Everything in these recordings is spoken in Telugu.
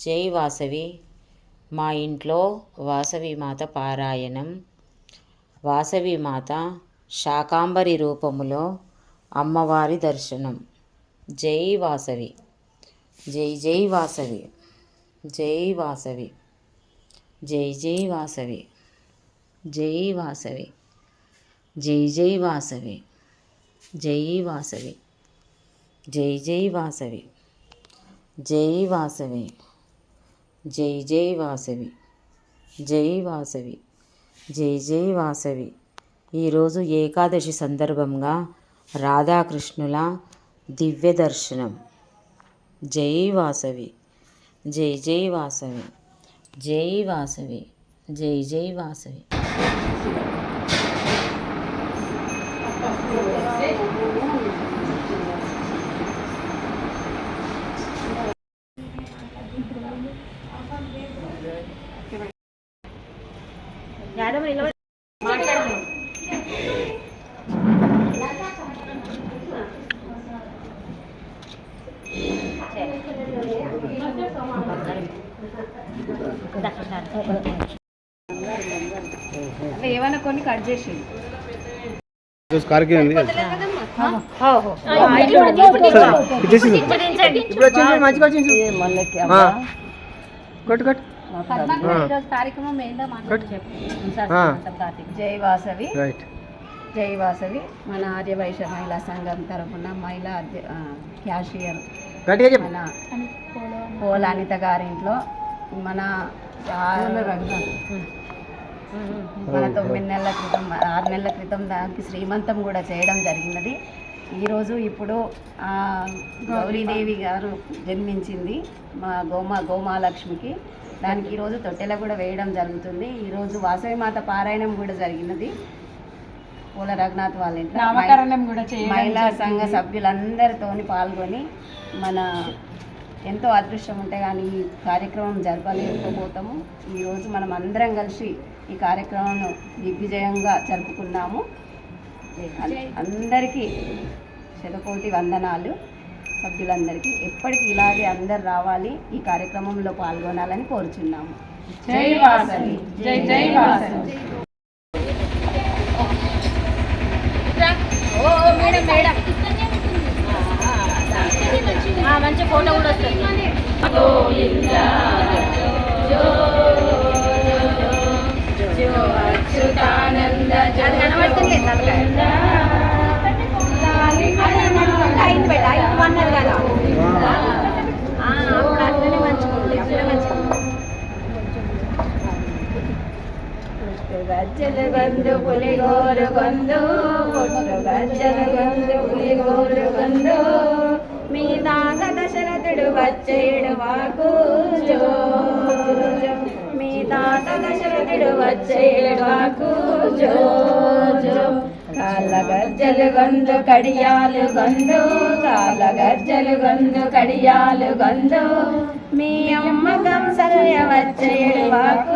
జై వాసవి. మా ఇంట్లో వాసవి మాత పారాయణం. వాసవి మాత శాకాంబరి రూపములో అమ్మవారి దర్శనం. జై వాసవి. జై జై వాసవి. జై వాసవి. జై జై వాసవి. జై వాసవి. జై జై వాసవి. జై వాసవి. జై జై వాసవి. జై వాసవి జై జై వాసవి జై వాసవి జై జై వాసవి. ఈరోజు ఏకాదశి సందర్భంగా రాధాకృష్ణుల దివ్య దర్శనం. జై వాసవి జై జై వాసవి జై వాసవి జై జై వాసవి. ఏమైనా కొన్ని కట్ చేసి కార్యక్రమం. కొట్టు కొట్టు ఏందో. జై వాసవి. రైట్. జై వాసవి. మన ఆర్యవైశ్య మహిళా సంఘం తరఫున మహిళా క్యాషియర్ గట్టిగా చెప్పు. పోల అనిత గారింట్లో మన మన తొమ్మిది నెలల క్రితం ఆరు నెలల క్రితం దానికి శ్రీమంతం కూడా చేయడం జరిగినది. ఈరోజు ఇప్పుడు గౌరీదేవి గారు జన్మించింది మా గోమా గోమాలక్ష్మికి. దానికి ఈరోజు తొట్టెల కూడా వేయడం జరుగుతుంది. ఈరోజు వాసవి మాత పారాయణం కూడా జరిగినది. పూల రఘునాథ్ వాళ్ళ ఇంట్లో కూడా మహిళా సంఘ సభ్యులందరితోని పాల్గొని మన ఎంతో అదృష్టం ఉంటే కానీ ఈ కార్యక్రమం జరపలేకపోతాము. ఈరోజు మనం అందరం కలిసి ఈ కార్యక్రమం దిగ్విజయంగా జరుపుకున్నాము. అందరికీ శతకోటి వందనాలు. సభ్యులందరికీ ఎప్పటికీ ఇలాగే అందరు రావాలి ఈ కార్యక్రమంలో పాల్గొనాలని కోరుచున్నాము. జై వాసవి. జై జై వాసవి. మంచి ఫోటో కూడా వస్తుంది. కనబడుతుంది గజ్జల గందు పులిగోరు గందు పుట్టు గజ్జల గందు పులిగోరు గందు మీ దాగ దశరథుడు వచ్చేడు వాకు మీ తాత దశరథుడు వచ్చేడు వాకు జో జో. కాళ్ళ గజ్జలు గందు కడియాలు గందు కాళ్ళ గజ్జలు గందు కడియాలు గందు మీ అమ్మ కంసల్య వచ్చేడు వాకు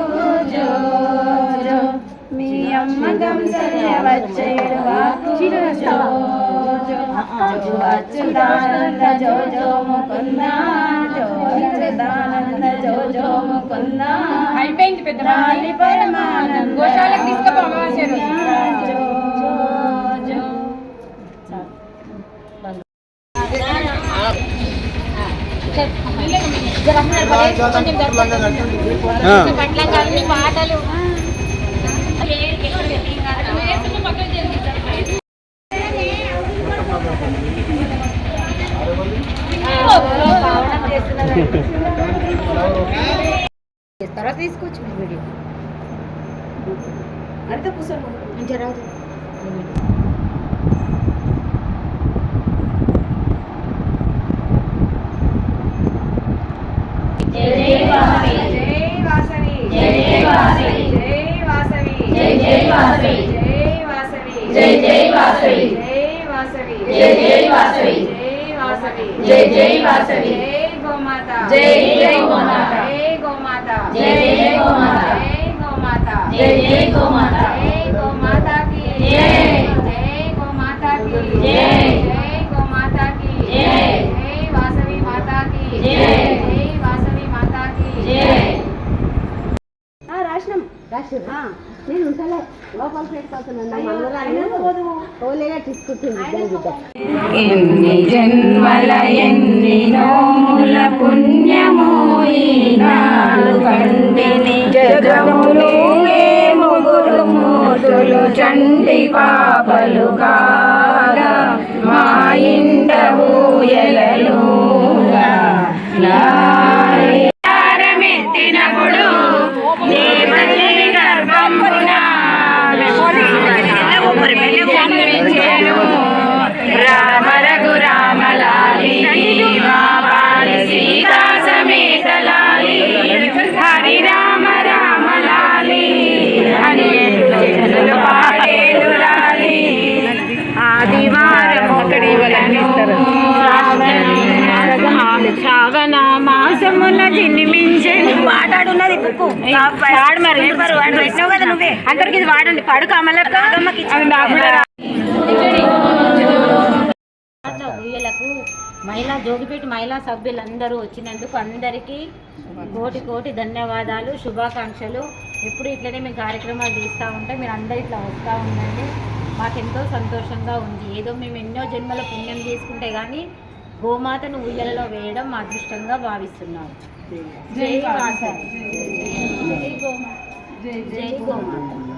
అచ్యుతానంద జో జో ముకుంద జో అచ్యుతానంద జో జో ముకుంద అయిపోయింది పెద్ద పరమానంద గోశాలకు పాటలు. తర్వాత తీసుకోవచ్చు వీడియో. అడితే కూర్చోండి రాదు జై జై వాసవి. జై గోమాత జై జై గోమాత జై గోమాత. జై జై గోమాత. జై గోమాత. జై జై గోమాత. జై గోమాత. కి జై జై గోమాత. కి జై. జై గోమాత కి జై జై. వాసవి మాత కి జై. జై వాసవి మాత కి జై రాసినాం. రాసినా. నేను ఉంటలే. లోపల పెట్టుకోతున్నాను ఓలేగా తీసుకుంటుంది ఎన్ని జన్మల ఎన్ని నోముల పుణ్యమో ఈనాడు కండిని జగములు ఏ ముగురు మూతులు చండి పాపలు కాగా మా ఇంట ఊయలలు రామ రఘు సీతా హరి రామ జనులు పాడేలు లాలి. ఆదివారం శ్రావణ మాసమున జన్మించెను బుక్కు వాడు మరి పెట్టినావు కదా నువ్వే. అందరికి ఇది వాడండి. మహిళా జోగిపేట మహిళా సభ్యులందరూ వచ్చినందుకు అందరికీ కోటి కోటి ధన్యవాదాలు శుభాకాంక్షలు. ఎప్పుడు ఇట్లనే మేము కార్యక్రమాలు తీస్తూ ఉంటే మీరు అందరు ఇట్లా వస్తూ ఉండండి. మాకెంతో సంతోషంగా ఉంది. ఏదో మేము ఎన్నో జన్మల పుణ్యం చేసుకుంటే కానీ గోమాతను ఉయ్యలలో వేయడం మా అదృష్టంగా భావిస్తున్నాం జై వాసవి. జై గోమాత జై గోమాత